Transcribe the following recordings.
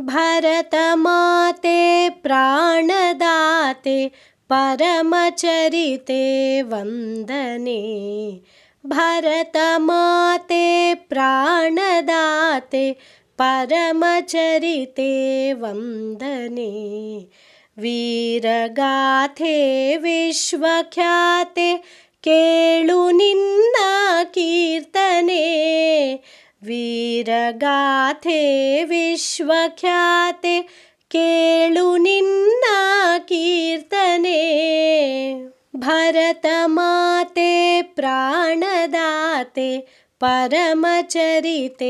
भरतमाते प्राणदाते परमचरिते वन्दने। भरतमाते प्राणदाते परमचरिते वन्दने। वीरगाथे विश्वख्याते केळुनिन्ना कीर्तने ವೀರಗಾಥೆ ವಿಶ್ವಖ್ಯಾತೆ ಕೇಳು ನಿನ್ನ ಕೀರ್ತನೆ ಭರತ ಮಾತೆ ಪ್ರಾಣದಾತೆ परमचरिते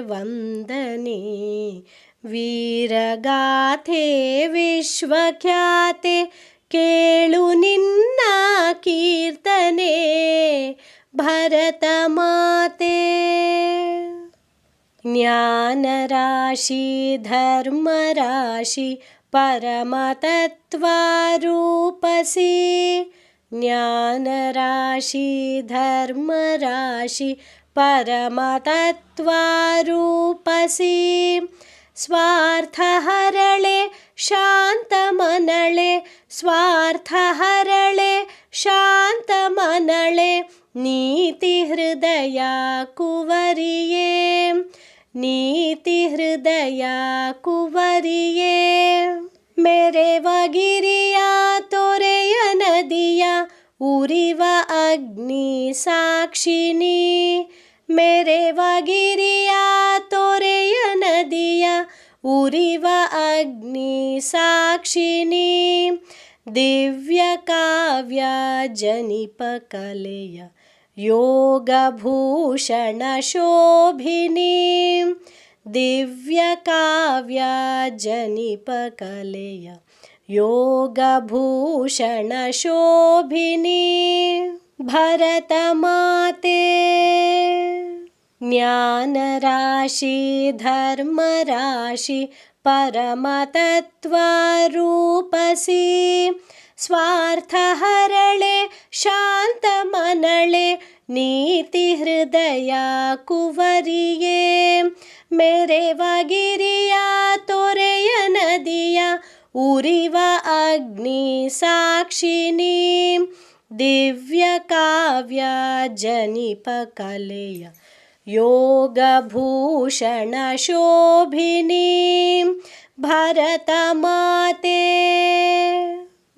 वन्दने। वीरगाथे विश्वख्याते केळु निन्ना कीर्तने। भरत ज्ञानराशि धर्मराशि परमतत्त्वारूपसि। ज्ञानराशि धर्मराशि परमतत्त्वारूपसि। स्वार्थहरळे शान्तमनळे स्वार्थहरळे शान्तमनळे नीतिहृदया कुवरिये नीतिहृदया कुवरिये मेरे वगिरिया तोरेय नदिया उरिव अग्नि साक्षिणी मेरे वगिरिया तोरेय नदिया उरिव अग्नि साक्षिणी दिव्यकाव्या जनिपकलय योगभूषणशोभिनी दिव्यकाव्या जनिपकलय योगभूषणशोभिनी भरतमाते। ज्ञानराशि धर्मराशि परमतत्त्वरूपसि स्वार्थहरळे शान्तमनळे नीतिहृदया कुवरिये मेरे वगिरिया तोरेय नदिया उरिव अग्नि साक्षिणी। दिव्यकाव्या जनिपकलय योगभूषणशोभिनी। भरतमाते।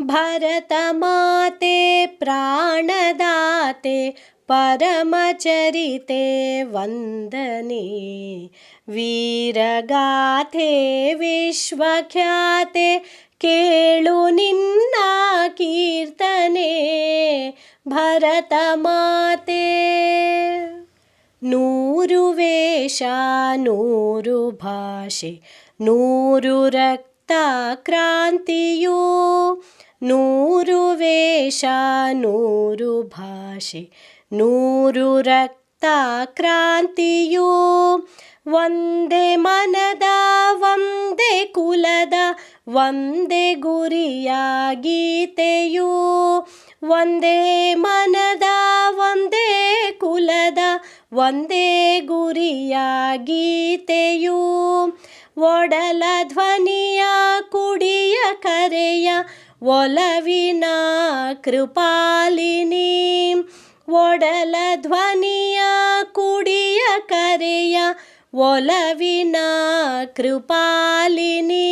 भरतमाते प्राणदाते परमचरिते वन्दने। वीरगाथे विश्वख्याते केळु निन्ना कीर्तने। भरतमाते नूरु वेषानूरुभाषे नूरु रक्तक्रान्तियो। ನೂರು ವೇಷ, ನೂರು ಭಾಷೆ, ನೂರು ರಕ್ತ ಕ್ರಾಂತಿಯು ಒಂದೇ ಮನದ, ಒಂದೇ ಕುಲದ, ಒಂದೇ ಗುರಿಯ ಗೀತೆಯು. ಒಂದೇ ಮನದ, ಒಂದೇ ಕುಲದ, ಒಂದೇ ಗುರಿಯ ಗೀತೆಯು. ಒಡಲ ಧ್ವನಿಯ, ಕುಡಿಯ ಕರೆಯ ಒಲವಿನ ಕೃಪಾಲಿನಿ ಒಡಲ ಧ್ವನಿಯ ಕುಡಿಯ ಕರೆಯ ಒಲವಿನ ಕೃಪಾಲಿನಿ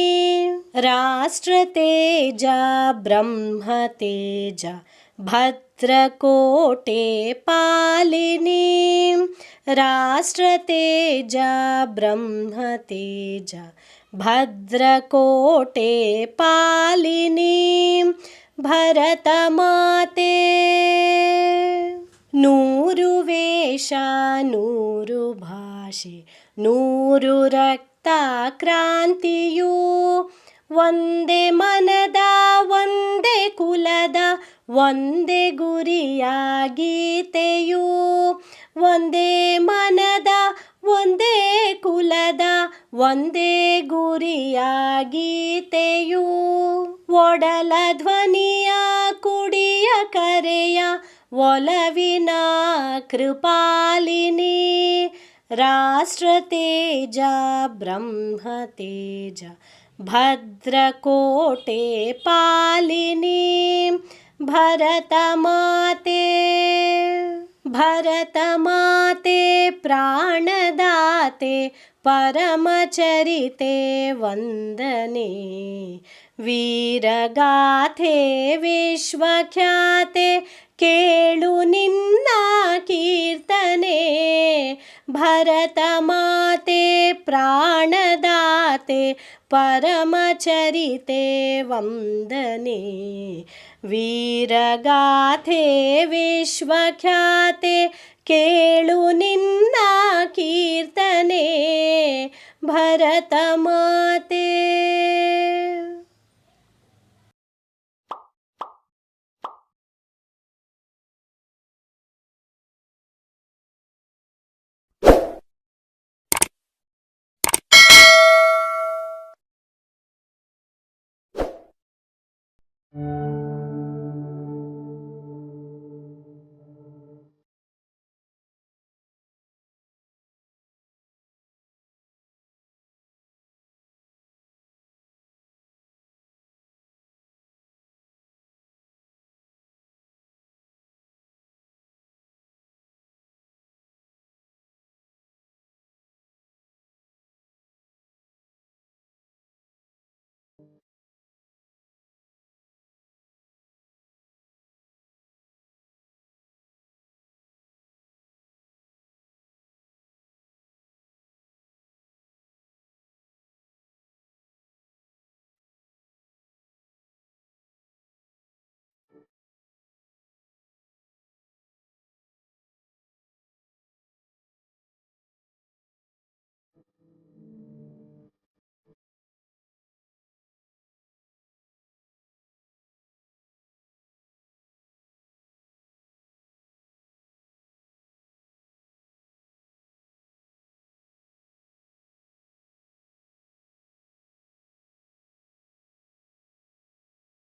ರಾಷ್ಟ್ರತೇಜ ಬ್ರಹ್ಮತೇಜ भद्रकोटे पालिनी राष्ट्रतेज ब्रह्मतेज भद्रकोटे पालिनी भरतमाते। नूरु वेष नूरु भाषे नूरु रक्ता क्रान्त वन्दे मनद वन्दे कुलद वे गुरि गीतयू। वे मनद ಒಂದೇ ಕುಲದ, ಒಂದೇ ಗುರಿಯ ಗೀತೆಯು ಒಡಲ ಧ್ವನಿಯ ಕುಡಿಯ ಕರೆಯ, ಒಲವಿನ ಕೃಪಾಲಿನಿ. ರಾಷ್ಟ್ರ ರಾಷ್ಟ್ರತೇಜ ಬ್ರಹ್ಮತೇಜ ಭದ್ರಕೋಟೆ ಪಾಲಿನಿ. ಭರತಮಾತೆ भरतमाते प्राणदाते परमचरिते वन्दने। वीरगाथे विश्वख्याते केळु निन्ना कीर्तने भरतमाते प्राणदाते परमचरिते वन्दने वीरगाथे विश्वख्याते केळु निन्ना कीर्तने भरतमाते